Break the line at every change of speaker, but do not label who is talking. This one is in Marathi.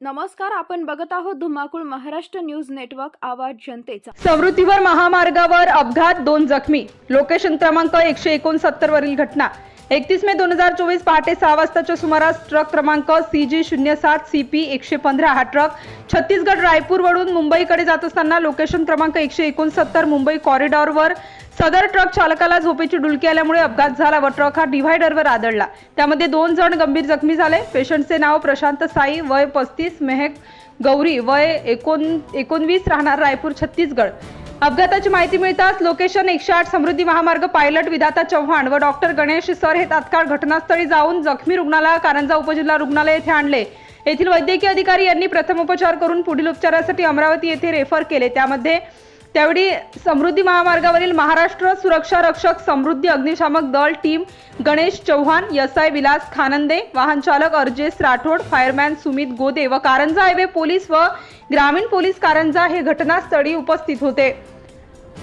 नमस्कार आपण बघत आहोत धुमाकूळ महाराष्ट्र न्यूज नेटवर्क आवाज जनतेचा.
समृद्धीवर महामार्गावर अपघात दोन जखमी. लोकेशन क्रमांक एकशे एकोणसत्तर वरील घटना. एकतीस मे दोन हजार चोवीस पहाटे सहा वाजताच्या सुमारास ट्रक क्रमांक सी जी शून्य सात सी पी एकशे पंधरा हा ट्रक छत्तीसगड रायपूरवरून मुंबईकडे जात असताना लोकेशन क्रमांक एकशे एकोणसत्तर मुंबई कॉरिडॉरवर सदर ट्रक चालकाला झोपेची डुलकी आल्यामुळे अपघात झाला व ट्रक हा डिव्हायडरवर आदळला. त्यामध्ये दोन जण गंभीर जखमी झाले. पेशंटचे नाव प्रशांत साई वय पस्तीस मेहक गौरी वय एकोण एकोणवीस राहणार रायपूर छत्तीसगड. अपघाताची माहिती मिळताच लोकेशन एकशे आठ समृद्धी महामार्ग पायलट विधाता चव्हाण व डॉक्टर गणेश सर हे तात्काळ घटनास्थळी जाऊन जखमी रुग्णाला कारंजा उपजिल्हा रुग्णालय येथे आणले. येथील वैद्यकीय अधिकारी यांनी प्रथमोपचार करून पुढील उपचारासाठी अमरावती येथे रेफर केले. त्यामध्ये त्यावेळी समृद्धी महामार्गावरील महाराष्ट्र सुरक्षा रक्षक समृद्धी अग्निशामक दल team Ganesh Chavan S I Vilas Khanande वाहन चालक अर्जेस राठोड फायरमॅन सुमित गोदे व कारंजा हायवे पोलीस व ग्रामीण पोलीस कारंजा हे घटनास्थळी उपस्थित होते.